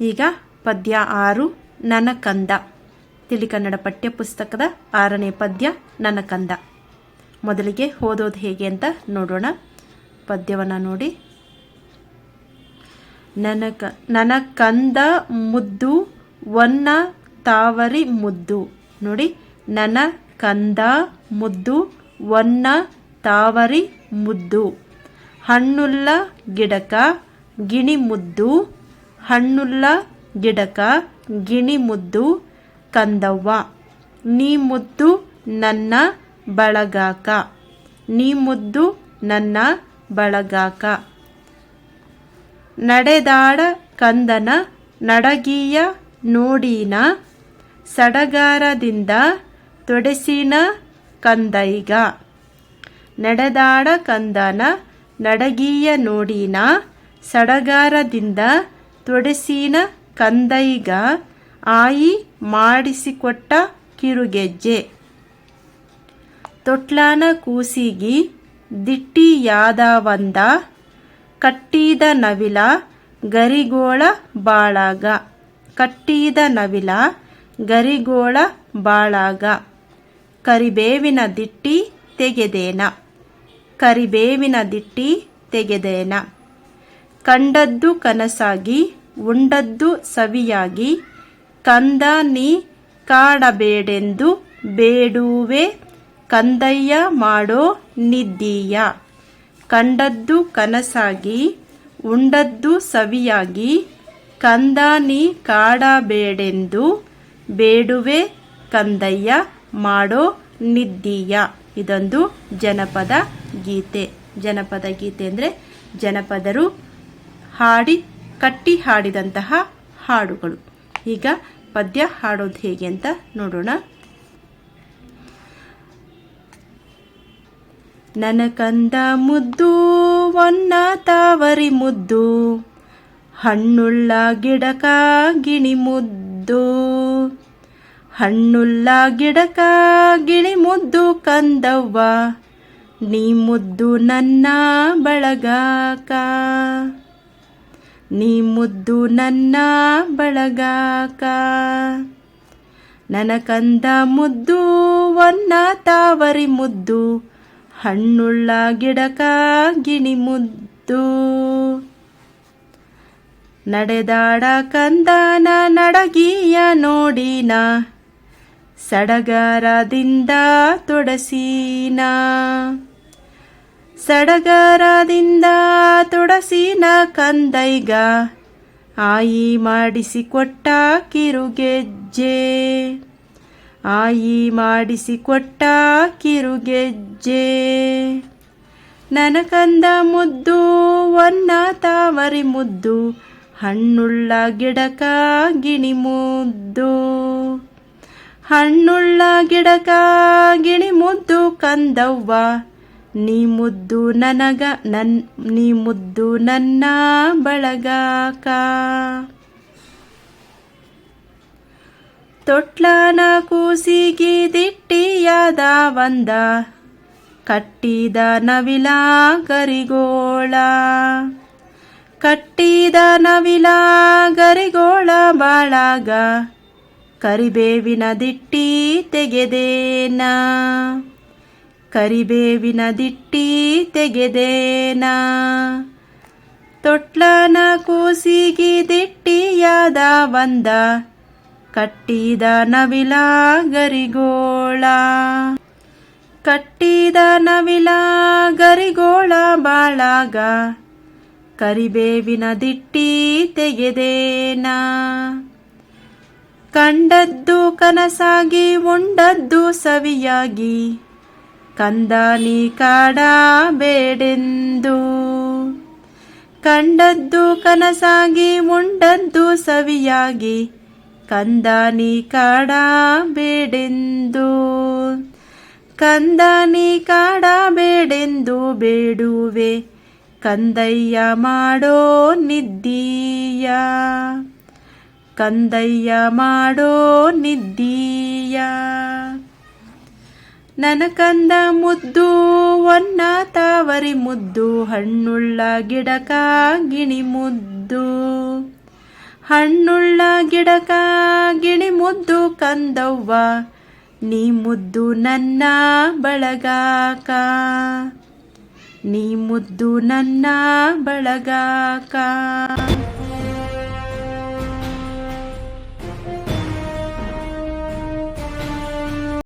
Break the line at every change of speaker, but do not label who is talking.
ಈಗ ಪದ್ಯ ಆರು ನನ್ನ ಕಂದ ತಿಳಿ ಕನ್ನಡ ಪಠ್ಯ ಪುಸ್ತಕದ ಆರನೇ ಪದ್ಯ ನನ್ನ ಕಂದ ಮೊದಲಿಗೆ ಓದೋದು ಹೇಗೆ ಅಂತ ನೋಡೋಣ. ಪದ್ಯವನ್ನು ನೋಡಿ. ನನಕ, ನನಕಂದ ಮುದ್ದು ಒನ್ನ ತಾವರಿ ಮುದ್ದು. ನೋಡಿ ನನ ಕಂದ ಮುದ್ದು ಒನ್ನ ತಾವರಿ ಮುದ್ದು. ಹಣ್ಣುಲ್ಲ ಗಿಡಕ, ಗಿಣಿ ಮುದ್ದು ಹಣ್ಣುಲ್ಲ ಗಿಡಕ ಗಿಣಿ ಮುದ್ದು ಕಂದವ್ವ. ನೀ ಮುದ್ದು ನನ್ನ ಬಳಗಾಕ. ನೀ ಮುದ್ದು ನನ್ನ ಬಳಗಾಕ. ನಡೆದಾಡ ಕಂದನ ನಡಗೀಯ ನೋಡಿನ ಸಡಗಾರದಿಂದ ತೊಡೆಸಿನ ಕಂದೈಗ. ನಡೆದಾಡ ಕಂದನ ನಡಗೀಯ ನೋಡಿನ ಸಡಗಾರದಿಂದ ತೊಡೆಸಿನ ಕಂದೈಗ ಆಯಿ ಮಾಡಿಸಿಕೊಟ್ಟ ಕಿರುಗೆಜ್ಜೆ. ತೊಟ್ಲಾನ ಕೂಸಿಗಿ ದಿಟ್ಟಿಯಾದವಂದ ಕಟ್ಟಿದ ನವಿಲ ಗರಿಗೋಳ ಬಾಳಾಗ. ಕಟ್ಟಿದ ನವಿಲ ಗರಿಗೋಳ ಬಾಳಾಗ. ಕರಿಬೇವಿನ ದಿಟ್ಟಿ ತೆಗೆದೇನ. ಕರಿಬೇವಿನ ದಿಟ್ಟಿ ತೆಗೆದೇನ. ಕಂಡದ್ದು ಕನಸಾಗಿ, ಉಂಡದ್ದು ಸವಿಯಾಗಿ, ಕಂದ ನೀ ಕಾಡಬೇಡೆಂದು ಬೇಡುವೆ, ಕಂದಯ್ಯ ಮಾಡೋ ನಿದ್ದೀಯ. ಕಂಡದ್ದು ಕನಸಾಗಿ, ಉಂಡದ್ದು ಸವಿಯಾಗಿ, ಕಂದ ನೀ ಕಾಡಬೇಡೆಂದು ಬೇಡುವೆ, ಕಂದಯ್ಯ ಮಾಡೋ ನಿದ್ದೀಯ. ಇದೊಂದು ಜನಪದ ಗೀತೆ. ಜನಪದ ಗೀತೆ ಅಂದರೆ ಜನಪದರು ಹಾಡಿ, ಕಟ್ಟಿ ಹಾಡಿದಂತಹ ಹಾಡುಗಳು. ಈಗ ಪದ್ಯ ಹಾಡೋದು ಹೇಗೆ ಅಂತ ನೋಡೋಣ. ನನ್ನ ಕಂದ ಮುದ್ದು, ಒನ್ನ ತಾವರಿ ಮುದ್ದು, ಹಣ್ಣುಳ್ಳ ಗಿಡಕ ಗಿಣಿ ಮುದ್ದು. ಹಣ್ಣುಳ್ಳ ಗಿಡಕ ಗಿಣಿ ಮುದ್ದು ಕಂದವ್ವ, ನೀ ಮುದ್ದು ನನ್ನ ಬಳಗಾಕ. ನೀ ಮುದ್ದು ನನ್ನ ಬಳಗಾಕ. ನನ್ನ ಕಂದ ಮುದ್ದು ಒನ್ನ ತಾವರಿ ಮುದ್ದು, ಹಣ್ಣುಳ್ಳ ಗಿಡಕ ಗಿಣಿ ಮುದ್ದು. ನಡೆದಾಡ ಕಂದನ ನಡಗಿಯ ನೋಡಿನ, ಸಡಗರದಿಂದ ತೊಡಸಿನ. ಸಡಗರದಿಂದ ತೊಡಸಿನ ಕಂದೈಗ ಆಯಿ ಮಾಡಿಸಿಕೊಟ್ಟ ಕಿರುಗೆಜ್ಜೆ. ಆಯಿ ಮಾಡಿಸಿಕೊಟ್ಟ ಕಿರುಗೆಜ್ಜೆ. ನನಕಂದ ಕಂದ ಮುದ್ದು, ಒನ್ನ ತಾವರಿ ಮುದ್ದು, ಹಣ್ಣುಳ್ಳ ಗಿಡಕ ಗಿಣಿ ಮುದ್ದು. ಹಣ್ಣುಳ್ಳ ಗಿಡಕ ಗಿಣಿ ಮುದ್ದು ಕಂದವ್ವ ನೀ ಮುದ್ದು ನನಗ ನನ್, ನೀ ಮುದ್ದು ನನ್ನ ಬಳಗಾಕ. ತೊಟ್ಲನ ಕೂಸಿಗೆ ದಿಟ್ಟಿಯಾದ ಒಂದ, ಕಟ್ಟಿದ ನವಿಲ ಗರಿಗೋಳ. ಕಟ್ಟಿದ ನವಿಲ ಗರಿಗೋಳ ಬಾಳಾಗ, ಕರಿಬೇವಿನ ದಿಟ್ಟಿ ತೆಗೆದೇನ. ಕರಿಬೇವಿನ ದಿಟ್ಟಿ ತೆಗೆದೇನ. ತೊಟ್ಲನ ಕೂಸಿಗಿ ದಿಟ್ಟಿಯಾದ ವಂದ ಕಟ್ಟಿದ ನವಿಲ ಗರಿಗೋಳ ಕಟ್ಟಿದ ನವಿಲ ಗರಿಗೋಳ ಬಾಳಾಗ ಕರಿಬೇವಿನ ದಿಟ್ಟಿ ತೆಗೆದೇನ. ಕಂಡದ್ದು ಕನಸಾಗಿ ಉಂಡದ್ದು ಸವಿಯಾಗಿ ಕಂದಾನಿ ಕಾಡಬೇಡೆಂದು. ಕಂಡದ್ದು ಕನಸಾಗಿ, ಮುಂಡದ್ದು ಸವಿಯಾಗಿ ಕಂದಾನಿ ಕಾಡಬೇಡೆಂದು. ಕಂದಾನಿ ಕಾಡಬೇಡೆಂದು ಬೇಡುವೆ, ಕಂದಯ್ಯ ಮಾಡೋ ನಿದ್ದೀಯ. ಕಂದಯ್ಯ ಮಾಡೋ ನಿದ್ದೀಯ. ನನ್ನ ಕಂದ ಮುದ್ದು, ಒನ್ನ ತಾವರಿ ಮುದ್ದು, ಹಣ್ಣುಳ್ಳ ಗಿಡಕ ಗಿಣಿ ಮುದ್ದು. ಹಣ್ಣುಳ್ಳ ಗಿಡಕ ಗಿಣಿ ಮುದ್ದು ಕಂದವ್ವ, ನೀ ಮುದ್ದು ನನ್ನ ಬಳಗಾಕ. ನೀ ಮುದ್ದು ನನ್ನ ಬಳಗಾಕ.